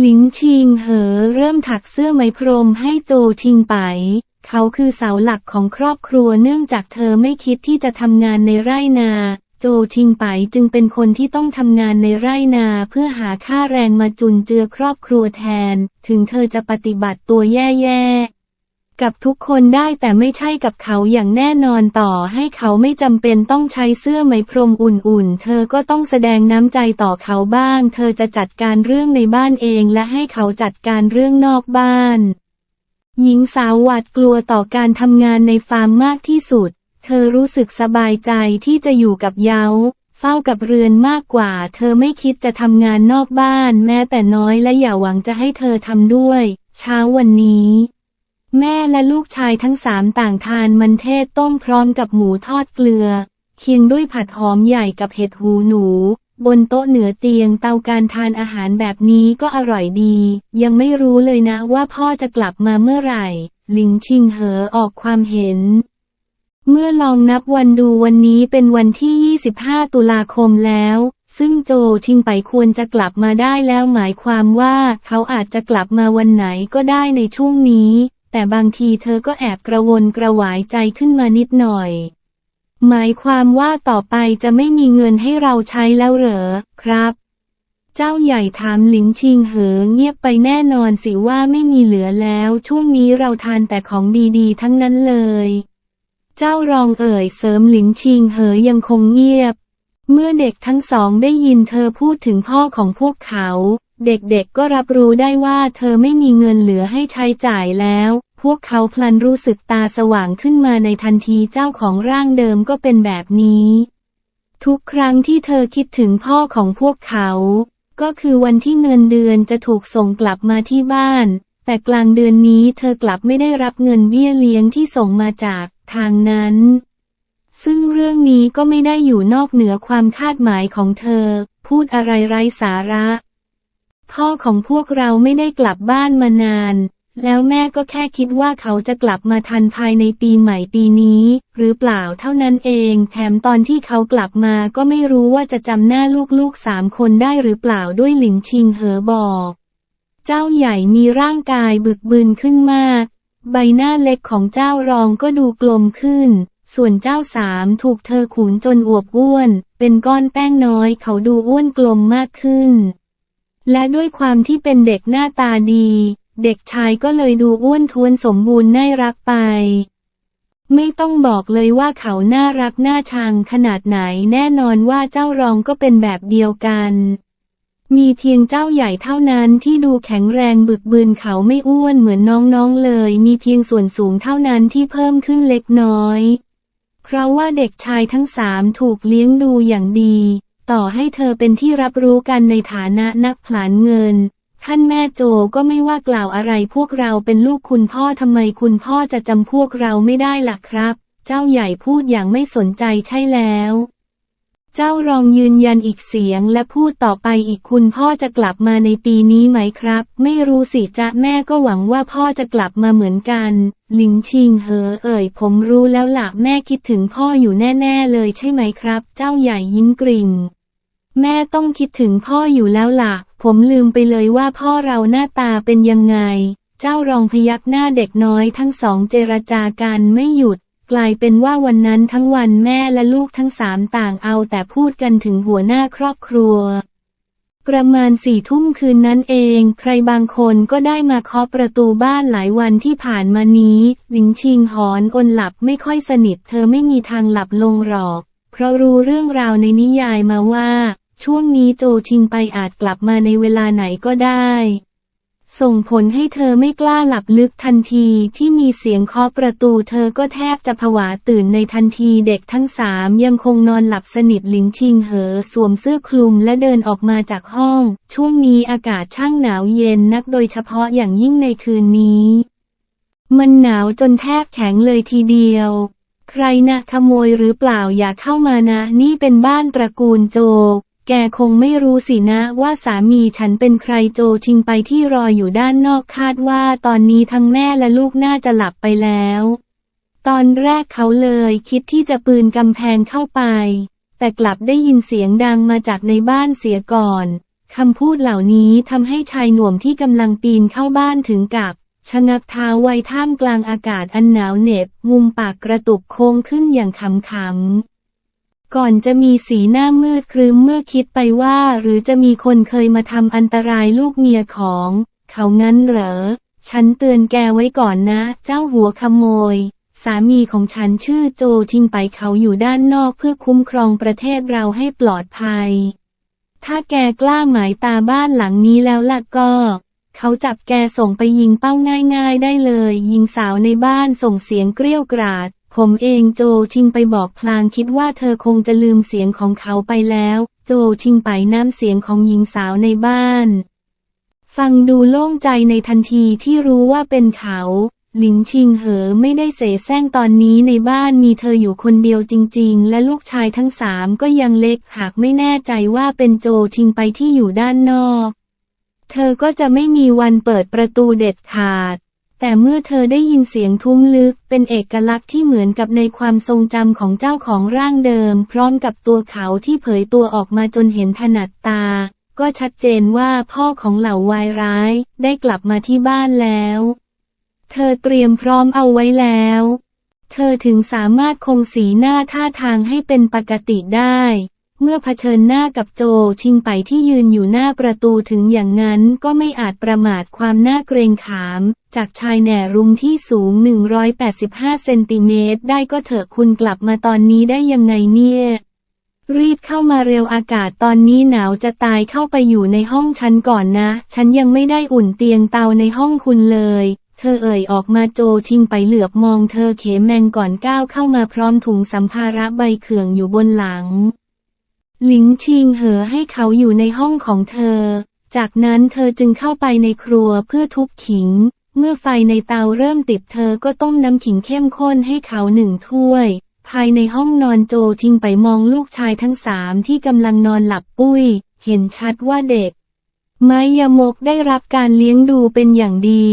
หลิงชิงเหอเริ่มถักเสื้อไหมพรมให้โจชิงไป เขาคือเสาหลักของครอบครัวเนื่องจากเธอไม่คิดที่จะทำงานในไร่นา โจชิงไปจึงเป็นคนที่ต้องทำงานในไร่นาเพื่อหาค่าแรงมาจุนเจือครอบครัวแทน ถึงเธอจะปฏิบัติตัวแย่ๆ กับทุกคนได้แต่ไม่ใช่กับเขาอย่างแน่นอนต่อให้เขาไม่จำเป็นต้องใช้เสื้อไหมพรมอุ่นๆ เธอก็ต้องแสดงน้ำใจต่อเขาบ้าง เธอจะจัดการเรื่องในบ้านเองและให้เขาจัดการเรื่องนอกบ้าน หญิงสาวหวาดกลัวต่อการทำงานในฟาร์มมากที่สุด เธอรู้สึกสบายใจที่จะอยู่กับเย้าเฝ้ากับเรือนมากกว่า เธอไม่คิดจะทำงานนอกบ้าน แม้แต่น้อยและอย่าหวังจะให้เธอทำด้วย เช้าวันนี้ แม่และลูกชายทั้งสามต่างทานมันเทศต้มพร้อมกับหมูทอดเกลือ เคียงด้วยผัดหอมใหญ่กับเห็ดหูหนู บนโต๊ะเหนือเตียงเตาการทานอาหารแบบนี้ก็อร่อยดี ยังไม่รู้เลยนะว่าพ่อจะกลับมาเมื่อไหร่ ลิงชิงเหอออกความเห็น เมื่อลองนับวันดูวันนี้เป็นวันที่ 25 ตุลาคมแล้วซึ่งโจชิงไปควรจะกลับมาได้แล้วหมายความว่าเขาอาจจะกลับมาวันไหนก็ได้ในช่วงนี้ แต่บางทีเธอก็แอบกระวนกระวายใจขึ้นมานิดหน่อย หมายความว่าต่อไปจะไม่มีเงินให้เราใช้แล้วเหรอครับ เจ้าใหญ่ถามหลิงชิงเหอเงียบไปแน่นอนสิว่าไม่มีเหลือแล้ว ช่วงนี้เราทานแต่ของดีๆ ทั้งนั้นเลย เจ้ารองเอ่ยเสริมหลิงชิงเหอยังคงเงียบ เมื่อเด็กทั้งสองได้ยินเธอพูดถึงพ่อของพวกเขา เด็กๆก็รับรู้ได้ว่าเธอไม่มีเงินเหลือให้ใช้จ่ายแล้ว พวกเขาพลันรู้สึกตาสว่างขึ้นมาในทันทีเจ้าของร่างเดิมก็เป็นแบบนี้ ทุกครั้งที่เธอคิดถึงพ่อของพวกเขา ก็คือวันที่เงินเดือนจะถูกส่งกลับมาที่บ้าน แต่กลางเดือนนี้เธอกลับไม่ได้รับเงินเบี้ยเลี้ยงที่ส่งมาจากทางนั้น ซึ่งเรื่องนี้ก็ไม่ได้อยู่นอกเหนือความคาดหมายของเธอ พูดอะไรไร้สาระ พ่อของพวกเราไม่ได้กลับบ้านมานาน แล้วแม่ก็แค่คิดว่าเขาจะกลับมาทันภายในปีใหม่ปีนี้ หรือเปล่าเท่านั้นเอง แถมตอนที่เขากลับมาก็ไม่รู้ว่าจะจำหน้าลูกๆสามคนได้หรือเปล่าด้วยหลิงชิงเหอบอก เจ้าใหญ่มีร่างกายบึกบึนขึ้นมาก ใบหน้าเล็กของเจ้ารองก็ดูกลมขึ้นส่วนเจ้าสามถูกเธอขุนจนอวบอ้วน เป็นก้อนแป้งน้อยเขาดูอ้วนกลมมากขึ้น และด้วยความที่เป็นเด็กหน้าตาดี เด็กชายก็เลยดูอ้วนท้วนสมบูรณ์น่ารักไป ไม่ต้องบอกเลยว่าเขาน่ารักน่าชังขนาดไหนแน่นอนว่าเจ้ารองก็เป็นแบบเดียวกัน มีเพียงเจ้าใหญ่เท่านั้นที่ดูแข็งแรงบึกบืนเขาไม่อ้วนเหมือนน้องๆเลย มีเพียงส่วนสูงเท่านั้นที่เพิ่มขึ้นเล็กน้อย เพราะว่าเด็กชายทั้งสามถูกเลี้ยงดูอย่างดี ต่อให้เธอเป็นที่รับรู้กันในฐานะนักผลานเงิน ท่านแม่โจก็ไม่ว่ากล่าวอะไรพวกเราเป็นลูกคุณพ่อทำไมคุณพ่อจะจำพวกเราไม่ได้ล่ะครับ เจ้าใหญ่พูดอย่างไม่สนใจใช่แล้ว เจ้ารองยืนยันอีกเสียงและพูดต่อไปอีกคุณพ่อจะกลับมาในปีนี้ไหมครับ ไม่รู้สิจ๊ะแม่ก็หวังว่าพ่อจะกลับมาเหมือนกันหลิงชิงเหอเอ่ย ผมรู้แล้วล่ะแม่คิดถึงพ่ออยู่แน่ ๆ เลยใช่ไหมครับ เจ้าใหญ่ยิ้มกริ่ง แม่ต้องคิดถึงพ่ออยู่แล้วล่ะ ผมลืมไปเลยว่าพ่อเราหน้าตาเป็นยังไง เจ้ารองพยักหน้าเด็กน้อยทั้งสองเจรจากันไม่หยุด กลายเป็นว่าวันนั้นทั้งวันแม่และลูกทั้งสามต่างเอาแต่พูดกันถึงหัวหน้าครอบครัว ประมาณสี่ทุ่มคืนนั้นเอง ใครบางคนก็ได้มาเคาะประตูบ้านหลายวันที่ผ่านมานี้หลิงชิงหอนอนหลับไม่ค่อยสนิท เธอไม่มีทางหลับลงหรอก เพราะรู้เรื่องราวในนิยายมาว่า ช่วงนี้โจชิงไปอาจกลับมาในเวลาไหนก็ได้ ส่งผลให้เธอไม่กล้าหลับลึกทันทีที่มีเสียงเคาะประตูเธอก็แทบจะผวาตื่นในทันทีเด็กทั้งสามยังคงนอนหลับสนิทหลิงชิงเหอ สวมเสื้อคลุมและเดินออกมาจากห้อง ช่วงนี้อากาศช่างหนาวเย็นนักโดยเฉพาะอย่างยิ่งในคืนนี้ มันหนาวจนแทบแข็งเลยทีเดียวใครนะขโมยหรือเปล่าอย่าเข้ามานะ นี่เป็นบ้านตระกูลโจ แกคงไม่รู้สินะว่าสามีฉันเป็นใครโจชิงไปที่รออยู่ด้านนอกคาดว่าตอนนี้ทั้งแม่และลูกน่าจะหลับไปแล้ว ตอนแรกเขาเลยคิดที่จะปืนกำแพงเข้าไป แต่กลับได้ยินเสียงดังมาจากในบ้านเสียก่อนคำพูดเหล่านี้ทำให้ชายหนุ่มที่กำลังปีนเข้าบ้านถึงกับชะงักเท้าไว้ท่ามกลางอากาศอันหนาวเหน็บมุมปากกระตุกโค้งขึ้นอย่างขำๆ ก่อนจะมีสีหน้ามืดครึ้มเมื่อคิดไปว่า หรือจะมีคนเคยมาทำอันตรายลูกเมียของ เขางั้นเหรอ ฉันเตือนแกไว้ก่อนนะ เจ้าหัวขโมย สามีของฉันชื่อโจชิงไปเขาอยู่ด้านนอกเพื่อคุ้มครองประเทศเราให้ปลอดภัย ถ้าแกกล้าหมายตาบ้านหลังนี้แล้วล่ะก็เขาจับแกส่งไปยิงเป้าง่ายๆได้เลย ยิงสาวในบ้านส่งเสียงเกรี้ยวกราด ผมเองโจชิงไปบอกพลางคิดว่าเธอคงจะลืมเสียงของเขาไปแล้ว โจชิงไปน้ำเสียงของหญิงสาวในบ้าน ฟังดูโล่งใจในทันทีที่รู้ว่าเป็นเขา หลิงชิงเหอไม่ได้เสแสร้งตอนนี้ในบ้านมีเธออยู่คนเดียวจริง ๆ และลูกชายทั้งสามก็ยังเล็กหากไม่แน่ใจว่าเป็นโจชิงไปที่อยู่ด้านนอก เธอก็จะไม่มีวันเปิดประตูเด็ดขาด แต่เมื่อเธอได้ยินเสียงทุ้มลึกเป็นเอกลักษณ์ที่เหมือนกับในความทรงจำของเจ้าของร่างเดิม พร้อมกับตัวเขาที่เผยตัวออกมาจนเห็นถนัดตา ก็ชัดเจนว่าพ่อของเหล่าวายร้ายได้กลับมาที่บ้านแล้ว เธอเตรียมพร้อมเอาไว้แล้ว เธอถึงสามารถคงสีหน้าท่าทางให้เป็นปกติได้ เมื่อเผชิญหน้ากับโจชิงไปที่ยืนอยู่หน้าประตูถึงอย่างนั้นก็ไม่อาจประมาทความน่าเกรงขาม จากชายแหน่รุมที่สูง 185 เซนติเมตรได้ก็เถอะคุณกลับมาตอนนี้ได้ยังไงเนี่ย รีบเข้ามาเร็วอากาศตอนนี้หนาวจะตายเข้าไปอยู่ในห้องฉันก่อนนะ ฉันยังไม่ได้อุ่นเตียงเตาในห้องคุณเลยเธอเอ่ยออกมาโจชิงไปเหลือบมองเธอเขแมงก่อนก้าวเข้ามาพร้อมถุงสัมภาระใบเขื่องอยู่บนหลัง หลิงชิงเหอให้เขาอยู่ในห้องของเธอ จากนั้นเธอจึงเข้าไปในครัวเพื่อทุบขิง เมื่อไฟในเตาเริ่มติดเธอก็ต้มน้ำขิงเข้มข้นให้เขาหนึ่งถ้วย ภายในห้องนอนโจชิงไปมองลูกชายทั้งสามที่กำลังนอนหลับปุ้ย เห็นชัดว่าเด็ก ไมยมกได้รับการเลี้ยงดูเป็นอย่างดี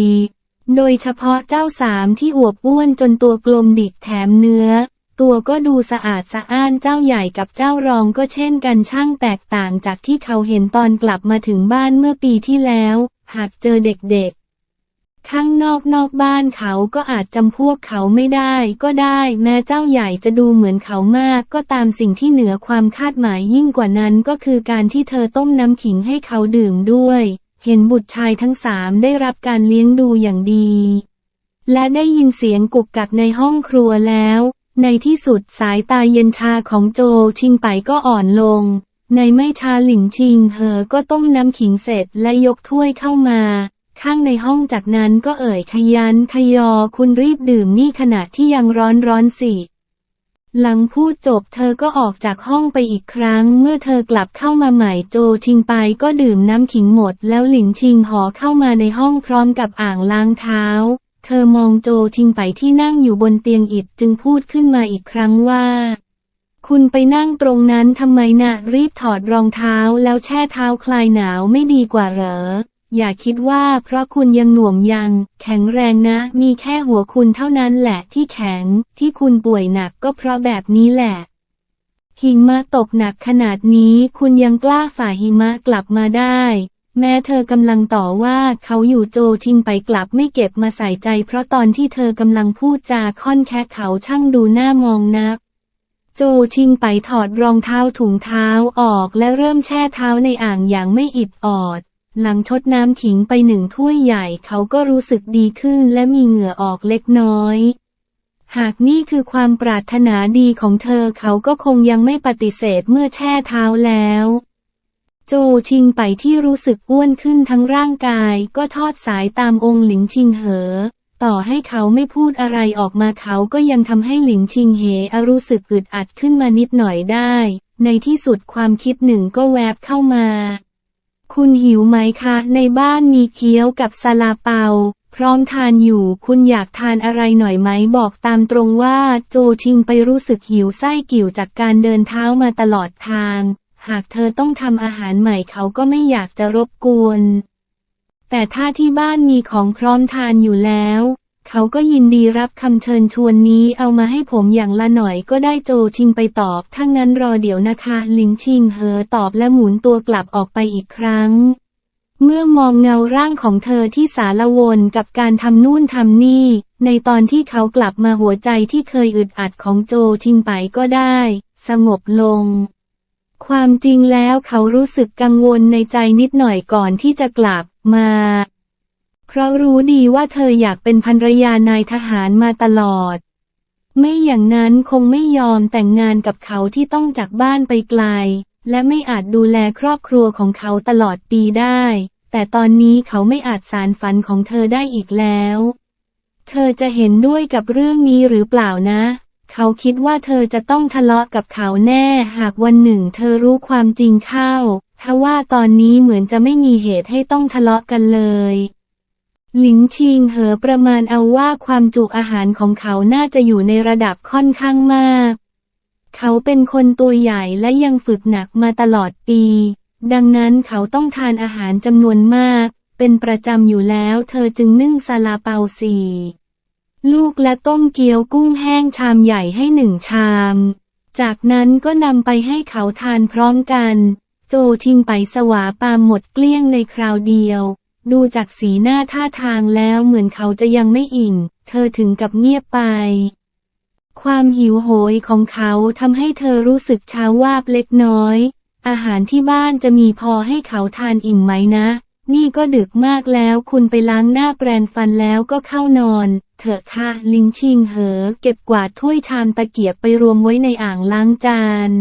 โดยเฉพาะเจ้าสามที่อวบอ้วนจนตัวกลมดิกแถมเนื้อ ตัวก็ดูสะอาดสะอ้านเจ้าใหญ่กับเจ้ารองก็เช่นกันช่างแตกต่างจากที่เขาเห็นตอนกลับมาถึงบ้านเมื่อปีที่แล้ว หากเจอเด็กๆ ข้างนอกนอกบ้านเขาก็อาจจำพวกเขาไม่ได้ก็ได้ แม้เจ้าใหญ่จะดูเหมือนเขามาก ก็ตามสิ่งที่เหนือความคาดหมายยิ่งกว่านั้นก็คือการที่เธอต้มน้ำขิงให้เขาดื่มด้วย เห็นบุตรชายทั้งสามได้รับการเลี้ยงดูอย่างดี และได้ยินเสียงกุกกักในห้องครัวแล้ว ในที่สุดสายตาเย็นชาของโจชิงไปก็อ่อนลง ในไม่ช้าหลิงชิงเหอก็ต้มน้ำขิงเสร็จและยกถ้วยเข้ามา ข้างในห้องจากนั้นก็เอ่ยขยันขยอคุณรีบดื่มนี่ขณะที่ยังร้อนร้อนสิหลังพูดจบเธอก็ออกจากห้องไปอีกครั้ง เมื่อเธอกลับเข้ามาใหม่โจชิงไปก็ดื่มน้ำขิงหมด แล้วหลิงชิงหอเข้ามาในห้องพร้อมกับอ่างล้างเท้า เธอมองโจชิงไปที่นั่งอยู่บนเตียงอิฐจึงพูดขึ้นมาอีกครั้งว่า คุณไปนั่งตรงนั้นทำไมนะ่ะรีบถอดรองเท้าแล้วแช่เท้าคลายหนาวไม่ดีกว่าเหรอ อย่าคิดว่าเพราะคุณยังหน่วมยัง แข็งแรงนะ มีแค่หัวคุณเท่านั้นแหละที่แข็ง ที่คุณป่วยหนักก็เพราะแบบนี้แหละหิมะตกหนักขนาดนี้คุณยังกล้าฝ่าหิมะกลับมาได้ แม้เธอกำลังต่อว่าเขาอยู่โจชิงไปกลับไม่เก็บมาใส่ใจ เพราะตอนที่เธอกำลังพูดจาค่อนแค่เขาช่างดูหน้ามองนัก โจชิงไปถอดรองเท้าถุงเท้าออกและเริ่มแช่เท้าในอ่างอย่างไม่อิดออด หลังชดน้ำขิงไปหนึ่งถ้วยใหญ่เขาก็รู้สึกดีขึ้นและมีเหงื่อออกเล็กน้อย หากนี่คือความปรารถนาดีของเธอเขาก็คงยังไม่ปฏิเสธเมื่อแช่เท้าแล้ว โจชิงไปที่รู้สึกอ้วนขึ้นทั้งร่างกาย ก็ทอดสายตามองค์หลิงชิงเหอ ต่อให้เขาไม่พูดอะไรออกมาเขาก็ยังทำให้หลิงชิงเหอรู้สึกอึดอัดขึ้นมานิดหน่อยได้ ในที่สุดความคิดหนึ่งก็แวบเข้ามา คุณหิวไหมคะ ในบ้านมีเกี๊ยวกับซาลาเปา พร้อมทานอยู่คุณอยากทานอะไรหน่อยไหมบอกตามตรงว่า โจชิงไปรู้สึกหิวไส้กิ่วจากการเดินเท้ามาตลอดทาง หากเธอต้องทำอาหารใหม่เขาก็ไม่อยากจะรบกวน แต่ถ้าที่บ้านมีของพร้อมทานอยู่แล้ว เขาก็ยินดีรับคำเชิญชวนนี้เอามาให้ผมอย่างละหน่อยก็ได้โจชิงไปตอบ ถ้างั้นรอเดี๋ยวนะคะลิงชิงเหอตอบและหมุนตัวกลับออกไปอีกครั้ง เมื่อมองเงาร่างของเธอที่สารวนกับการทำนู่นทำนี่ ในตอนที่เขากลับมาหัวใจที่เคยอึดอัดของโจชิงไปก็ได้ สงบลง ความจริงแล้วเขารู้สึกกังวลในใจนิดหน่อยก่อนที่จะกลับมา เพราะรู้ดีว่าเธออยากเป็นภรรยานายทหารมาตลอด ไม่อย่างนั้นคงไม่ยอมแต่งงานกับเขาที่ต้องจากบ้านไปไกล และไม่อาจดูแลครอบครัวของเขาตลอดปีได้ แต่ตอนนี้เขาไม่อาจสารฝันของเธอได้อีกแล้ว เธอจะเห็นด้วยกับเรื่องนี้หรือเปล่านะ เขาคิดว่าเธอจะต้องทะเลาะกับเขาแน่ หากวันหนึ่งเธอรู้ความจริงเข้าทว่าตอนนี้เหมือนจะไม่มีเหตุให้ต้องทะเลาะกันเลย หลิงชิงเหอประมาณเอาว่าความจุอาหารของเขาน่าจะอยู่ในระดับค่อนข้างมาก เขาเป็นคนตัวใหญ่และยังฝึกหนักมาตลอดปี ดังนั้นเขาต้องทานอาหารจำนวนมาก เป็นประจำอยู่แล้วเธอจึงนึ่งซาลาเปาสี่ ลูกและต้มเกี๊ยวกุ้งแห้งชามใหญ่ให้หนึ่งชาม จากนั้นก็นำไปให้เขาทานพร้อมกัน โจชิงไปสวาปามหมดเกลี้ยงในคราวเดียว ดูจากสีหน้าท่าทางแล้วเหมือนเขาจะยังไม่อิ่ม เธอถึงกับเงียบไป ความหิวโหยของเขาทำให้เธอรู้สึกช้าวาบเล็กน้อย อาหารที่บ้านจะมีพอให้เขาทานอิ่มไหมนะ นี่ก็ดึกมากแล้วคุณไปล้างหน้าแปรงฟันแล้วก็เข้านอน เถอะค่ะ ลิงชิงเหอ เก็บกวาดถ้วยชามตะเกียบไปรวมไว้ในอ่างล้างจาน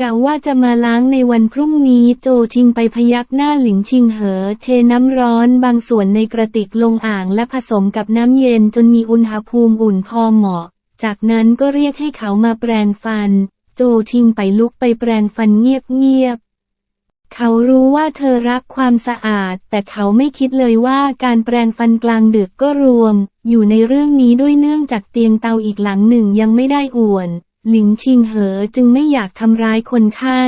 กะว่าจะมาล้างในวันพรุ่งนี้โจชิงไปพยักหน้าหลิงชิงเหอ เทน้ำร้อนบางส่วนในกระติกลงอ่างและผสมกับน้ำเย็นจนมีอุณหภูมิอุ่นพอเหมาะ จากนั้นก็เรียกให้เขามาแปรงฟัน โจชิงไปลุกไปแปรงฟันเงียบ เขารู้ว่าเธอรักความสะอาด แต่เขาไม่คิดเลยว่าการแปรงฟันกลางดึกก็รวม อยู่ในเรื่องนี้ด้วยเนื่องจากเตียงเตาอีกหลังหนึ่งยังไม่ได้อ่วน หลิงชิงเหอจึงไม่อยากทำร้ายคนไข้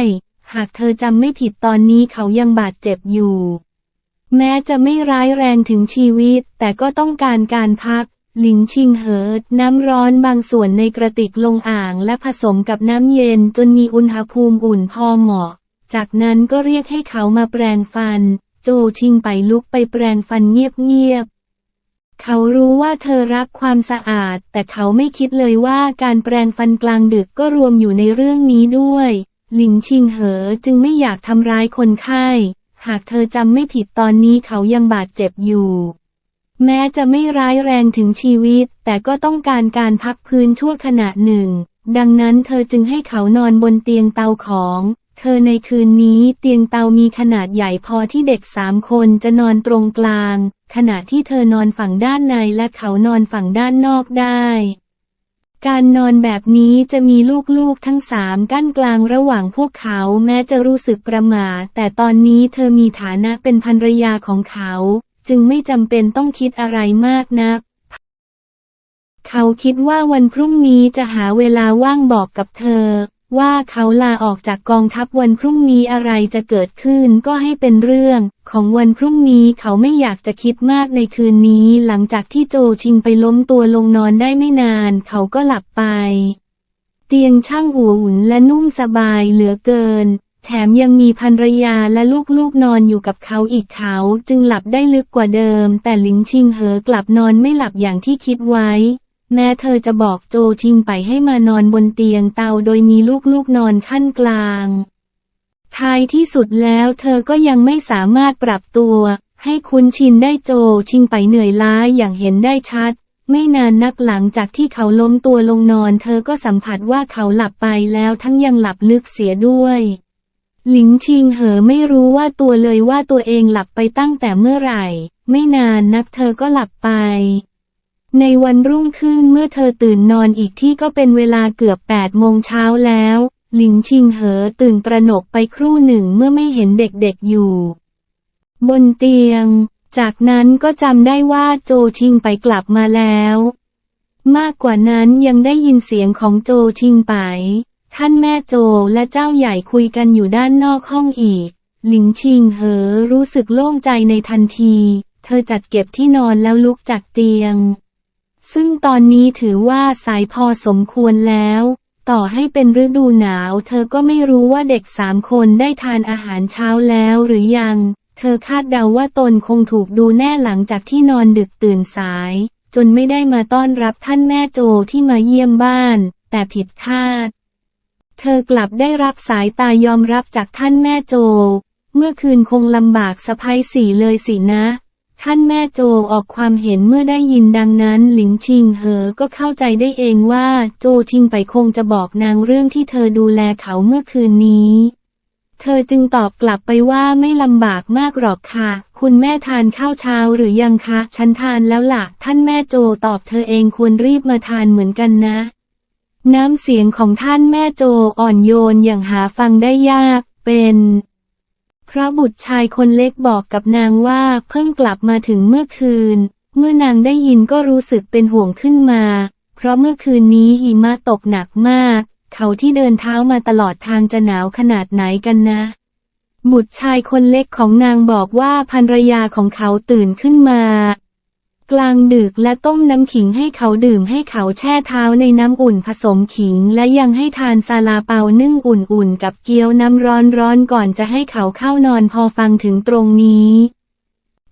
หากเธอจำไม่ผิดตอนนี้เขายังบาดเจ็บอยู่ แม้จะไม่ร้ายแรงถึงชีวิต แต่ก็ต้องการการพัก หลิงชิงเหอน้ำร้อนบางส่วนในกระติกลงอ่างและผสมกับน้ำเย็นจนมีอุณหภูมิอุ่นพอเหมาะ จากนั้นก็เรียกให้เขามาแปรงฟัน โจชิงไปลุกไปแปรงฟันเงียบๆ เขารู้ว่าเธอรักความสะอาด แต่เขาไม่คิดเลยว่าการแปรงฟันกลางดึกก็รวมอยู่ในเรื่องนี้ด้วย หลิงชิงเหอจึงไม่อยากทำร้ายคนไข้ หากเธอจำไม่ผิดตอนนี้เขายังบาดเจ็บอยู่แม้จะไม่ร้ายแรงถึงชีวิต แต่ก็ต้องการการพักพื้นชั่วขณะหนึ่ง ดังนั้นเธอจึงให้เขานอนบนเตียงเตาของ เธอในคืนนี้เตียงเตามีขนาดใหญ่พอที่เด็กสามคนจะนอนตรงกลาง ขณะที่เธอนอนฝั่งด้านในและเขานอนฝั่งด้านนอกได้ การนอนแบบนี้จะมีลูกๆทั้งสามกั้นกลางระหว่างพวกเขาแม้จะรู้สึกประหม่าแต่ตอนนี้เธอมีฐานะเป็นภรรยาของเขา จึงไม่จำเป็นต้องคิดอะไรมากนักเขาคิดว่าวันพรุ่งนี้จะหาเวลาว่างบอกกับเธอ ว่าเขาลาออกจากกองทัพวันพรุ่งนี้อะไรจะเกิดขึ้นก็ให้เป็นเรื่อง ของวันพรุ่งนี้เขาไม่อยากจะคิดมากในคืนนี้ หลังจากที่โจชิงไปล้มตัวลงนอนได้ไม่นาน เขาก็หลับไป เตียงช่างหัวหุ่นและนุ่มสบายเหลือเกิน แถมยังมีภรรยาและลูกๆนอนอยู่กับเขาอีกเขาจึงหลับได้ลึกกว่าเดิม แต่หลิงชิงเหอกลับนอนไม่หลับอย่างที่คิดไว้ แม้เธอจะบอกโจชิงไปให้มานอนบนเตียงเตาโดยมีลูกๆนอนขั้นกลาง ท้ายที่สุดแล้วเธอก็ยังไม่สามารถปรับตัว ให้คุ้นชินได้โจชิงไปเหนื่อยล้าอย่างเห็นได้ชัด ไม่นานนักหลังจากที่เขาล้มตัวลงนอน เธอก็สัมผัสว่าเขาหลับไปแล้วทั้งยังหลับลึกเสียด้วย หลิงชิงเหอไม่รู้ว่าตัวเลยว่าตัวเองหลับไปตั้งแต่เมื่อไหร่ ไม่นานนักเธอก็หลับไป ในวันรุ่งขึ้นเมื่อเธอตื่นนอนอีกที่ก็เป็นเวลาเกือบแปดโมงเช้าแล้ว หลิงชิงเหอตื่นตระหนกไปครู่หนึ่งเมื่อไม่เห็นเด็กๆอยู่ บนเตียง จากนั้นก็จำได้ว่าโจชิงไปกลับมาแล้ว มากกว่านั้นยังได้ยินเสียงของโจชิงไป ท่านแม่โจและเจ้าใหญ่คุยกันอยู่ด้านนอกห้องอีก หลิงชิงเหอรู้สึกโล่งใจในทันที เธอจัดเก็บที่นอนแล้วลุกจากเตียง ซึ่งตอนนี้ถือว่าสายพอสมควรแล้ว ต่อให้เป็นฤดูหนาว เธอก็ไม่รู้ว่าเด็กสามคนได้ทานอาหารเช้าแล้วหรือยัง เธอคาดเดาว่าตนคงถูกดูแน่หลังจากที่นอนดึกตื่นสาย จนไม่ได้มาต้อนรับท่านแม่โจที่มาเยี่ยมบ้าน แต่ผิดคาด เธอกลับได้รับสายตายอมรับจากท่านแม่โจ เมื่อคืนคงลำบากสะพ้ยสีเลยสินะ ท่านแม่โจออกความเห็นเมื่อได้ยินดังนั้นหลิงชิงเหอก็เข้าใจได้เองว่าโจชิงไปคงจะบอกนางเรื่องที่เธอดูแลเขาเมื่อคืนนี้ เธอจึงตอบกลับไปว่าไม่ลำบากมากหรอกค่ะ คุณแม่ทานข้าวเช้าหรือยังคะ ฉันทานแล้วล่ะ ท่านแม่โจตอบเธอเองควรรีบมาทานเหมือนกันนะ น้ำเสียงของท่านแม่โจอ่อนโยนอย่างหาฟังได้ยาก เป็น พระบุตรชายคนเล็กบอกกับนางว่าเพิ่งกลับมาถึงเมื่อคืน เมื่อนางได้ยินก็รู้สึกเป็นห่วงขึ้นมา เพราะเมื่อคืนนี้หิมะตกหนักมาก เขาที่เดินเท้ามาตลอดทางจะหนาวขนาดไหนกันนะ บุตรชายคนเล็กของนางบอกว่าภรรยาของเขาตื่นขึ้นมา กลางดึกและต้มน้ำขิงให้เขาดื่มให้เขาแช่เท้าในน้ำอุ่นผสมขิง และยังให้ทานซาลาเปานึ่งอุ่นๆกับเกี๊ยวน้ำร้อนๆก่อนจะให้เขาเข้านอนพอฟังถึงตรงนี้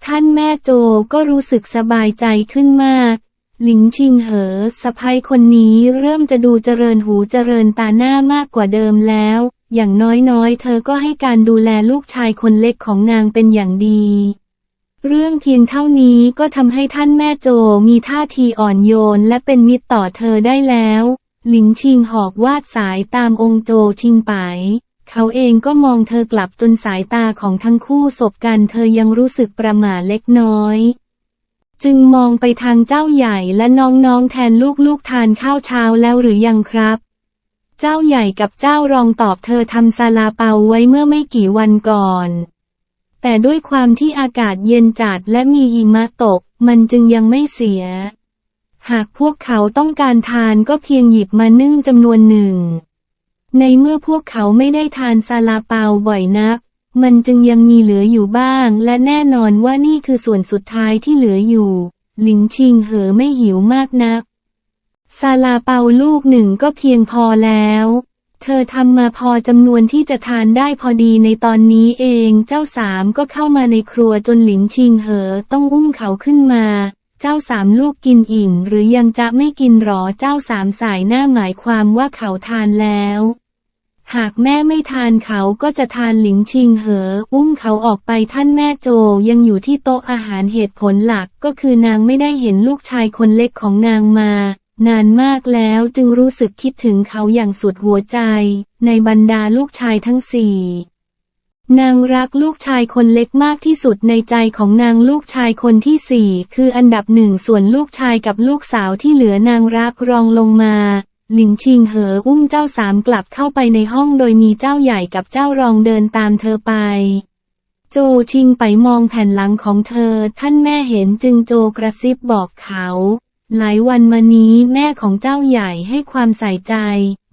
ท่านแม่โจก็รู้สึกสบายใจขึ้นมากหลิงชิงเหอสะพ้ยคนนี้เริ่มจะดูเจริญหูเจริญตาหน้ามากกว่าเดิมแล้ว อย่างน้อยๆ เธอก็ให้การดูแลลูกชายคนเล็กของนางเป็นอย่างดี เรื่องเพียงเท่านี้ก็ทำให้ท่านแม่โจมีท่าทีอ่อนโยนและเป็นมิตรต่อเธอได้แล้ว หลิงชิงหอกวาดสายตามองค์โจชิงไป เขาเองก็มองเธอกลับจนสายตาของทั้งคู่สบกันเธอยังรู้สึกประหม่าเล็กน้อย จึงมองไปทางเจ้าใหญ่และน้องๆแทนลูกๆทานข้าวเช้าแล้วหรือยังครับ เจ้าใหญ่กับเจ้ารองตอบเธอทำซาลาเปาไว้เมื่อไม่กี่วันก่อน แต่ด้วยความที่อากาศเย็นจัดและมีหิมะตก มันจึงยังไม่เสีย หากพวกเขาต้องการทานก็เพียงหยิบมานึ่งจำนวนหนึ่ง ในเมื่อพวกเขาไม่ได้ทานซาลาเปาบ่อยนัก มันจึงยังมีเหลืออยู่บ้าง และแน่นอนว่านี่คือส่วนสุดท้ายที่เหลืออยู่ หลิงชิงเหอไม่หิวมากนัก ซาลาเปาลูกหนึ่งก็เพียงพอแล้ว เธอทำมาพอจำนวนที่จะทานได้พอดีในตอนนี้เอง เจ้าสามก็เข้ามาในครัวจนหลิงชิงเหอต้องอุ้มเขาขึ้นมา เจ้าสามลูกกินอิ่มหรือยังจะไม่กินหรอเจ้าสามสายหน้าหมายความว่าเขาทานแล้ว หากแม่ไม่ทานเขาก็จะทานหลิงชิงเหอ อุ้มเขาออกไปท่านแม่โจยังอยู่ที่โต๊ะอาหารเหตุผลหลักก็คือนางไม่ได้เห็นลูกชายคนเล็กของนางมา นานมากแล้วจึงรู้สึกคิดถึงเขาอย่างสุดหัวใจ ในบรรดาลูกชายทั้งสี่ นางรักลูกชายคนเล็กมากที่สุดในใจของนางลูกชายคนที่สี่คืออันดับหนึ่งส่วนลูกชายกับลูกสาวที่เหลือนางรักรองลงมา หลิงชิงเหออุ้มเจ้าสามกลับเข้าไปในห้องโดยมีเจ้าใหญ่กับเจ้ารองเดินตามเธอไปโจชิงไปมองแผ่นหลังของเธอ ท่านแม่เห็นจึงโจกระซิบบอกเขา หลายวันมานี้แม่ของเจ้าใหญ่ให้ความใส่ใจ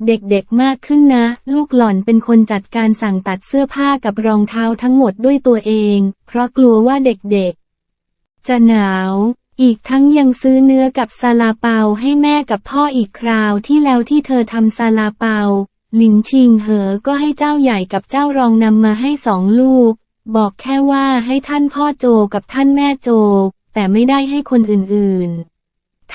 เด็กๆมากขึ้นนะ ลูกหล่อนเป็นคนจัดการสั่งตัดเสื้อผ้ากับรองเท้าทั้งหมดด้วยตัวเอง เพราะกลัวว่าเด็กๆ จะหนาว อีกทั้งยังซื้อเนื้อกับซาลาเปาให้แม่กับพ่ออีกคราวที่แล้วที่เธอทำซาลาเปา หลิงชิงเหอก็ให้เจ้าใหญ่กับเจ้ารองนำมาให้สองลูก บอกแค่ว่าให้ท่านพ่อโจกับท่านแม่โจ แต่ไม่ได้ให้คนอื่นๆ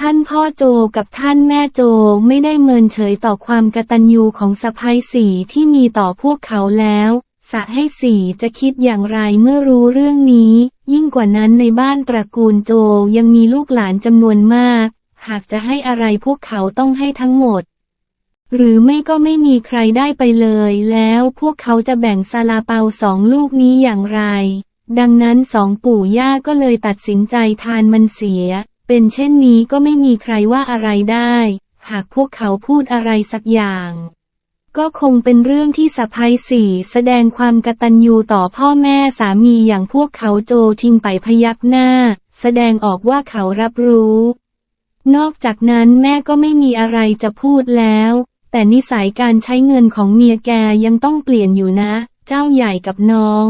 ท่านพ่อโจกับท่านแม่โจไม่ได้เมินเฉยต่อความกตัญญูของสะพ้ยสีที่มีต่อพวกเขาแล้ว สะให้สีจะคิดอย่างไรเมื่อรู้เรื่องนี้ ยิ่งกว่านั้นในบ้านตระกูลโจยังมีลูกหลานจำนวนมาก หากจะให้อะไรพวกเขาต้องให้ทั้งหมด หรือไม่ก็ไม่มีใครได้ไปเลย แล้วพวกเขาจะแบ่งซาลาเปาสองลูกนี้อย่างไร ดังนั้นสองปู่ย่าก็เลยตัดสินใจทานมันเสีย เป็นเช่นนี้ก็ไม่มีใครว่าอะไรได้ หากพวกเขาพูดอะไรสักอย่าง ก็คงเป็นเรื่องที่สะพ้ยสี่แสดงความกตัญญูต่อพ่อแม่สามีอย่างพวกเขาโจชิงไปพยักหน้า แสดงออกว่าเขารับรู้ นอกจากนั้นแม่ก็ไม่มีอะไรจะพูดแล้ว แต่นิสัยการใช้เงินของเมียแกยังต้องเปลี่ยนอยู่นะ เจ้าใหญ่กับน้อง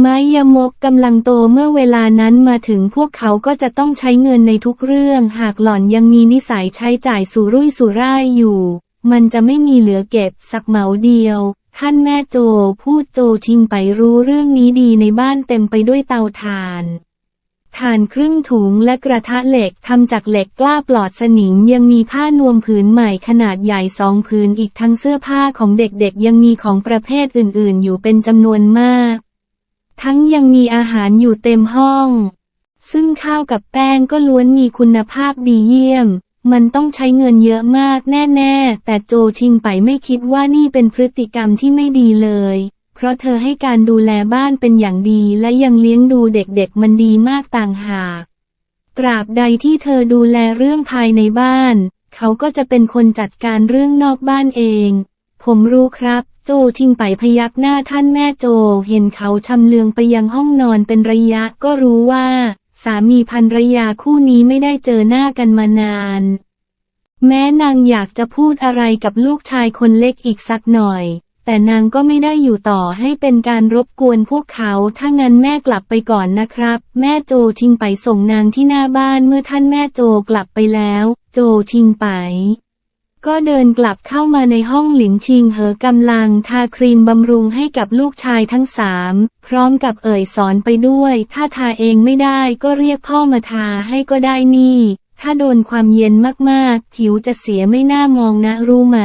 ไม้ยมกกำลังโตเมื่อเวลานั้นมาถึงพวกเขาก็จะต้องใช้เงินในทุกเรื่อง หากหล่อนยังมีนิสัยใช้จ่ายสุรุ่ยสุร่ายอยู่ มันจะไม่มีเหลือเก็บสักเหมาเดียว ท่านแม่โจพูดโจชิงไปรู้เรื่องนี้ดีในบ้านเต็มไปด้วยเตาถ่านถ่านครึ่งถุงและกระทะเหล็กทำจากเหล็กกล้าปลอดสนิมยังมีผ้านวมผืนใหม่ขนาดใหญ่สองผืนอีกทั้งเสื้อผ้าของเด็กๆ ยังมีของประเภทอื่นๆ อยู่เป็นจำนวนมาก ทั้งยังมีอาหารอยู่เต็มห้อง ซึ่งข้าวกับแป้งก็ล้วนมีคุณภาพดีเยี่ยม มันต้องใช้เงินเยอะมากแน่ๆ แต่โจชิงไปไม่คิดว่านี่เป็นพฤติกรรมที่ไม่ดีเลย เพราะเธอให้การดูแลบ้านเป็นอย่างดีและยังเลี้ยงดูเด็กๆมันดีมากต่างหาก ตราบใดที่เธอดูแลเรื่องภายในบ้าน เขาก็จะเป็นคนจัดการเรื่องนอกบ้านเอง ผมรู้ครับ โจชิงไปพยักหน้าท่านแม่โจ เห็นเขาชำเลืองไปยังห้องนอนเป็นระยะก็รู้ว่า สามีภรรยาคู่นี้ไม่ได้เจอหน้ากันมานาน แม้นางอยากจะพูดอะไรกับลูกชายคนเล็กอีกสักหน่อย แต่นางก็ไม่ได้อยู่ต่อให้เป็นการรบกวนพวกเขา ถ้างั้นแม่กลับไปก่อนนะครับ แม่โจชิงไปส่งนางที่หน้าบ้านเมื่อท่านแม่โจกลับไปแล้ว โจชิงไป ก็เดินกลับเข้ามาในห้องหลิงชิงเหอกำลังทาครีมบำรุงให้กับลูกชายทั้งสาม พร้อมกับเอ่ยสอนไปด้วย ถ้าทาเองไม่ได้ก็เรียกพ่อมาทาให้ก็ได้นี่ ถ้าโดนความเย็นมากๆ ผิวจะเสียไม่น่ามองนะรู้ไหม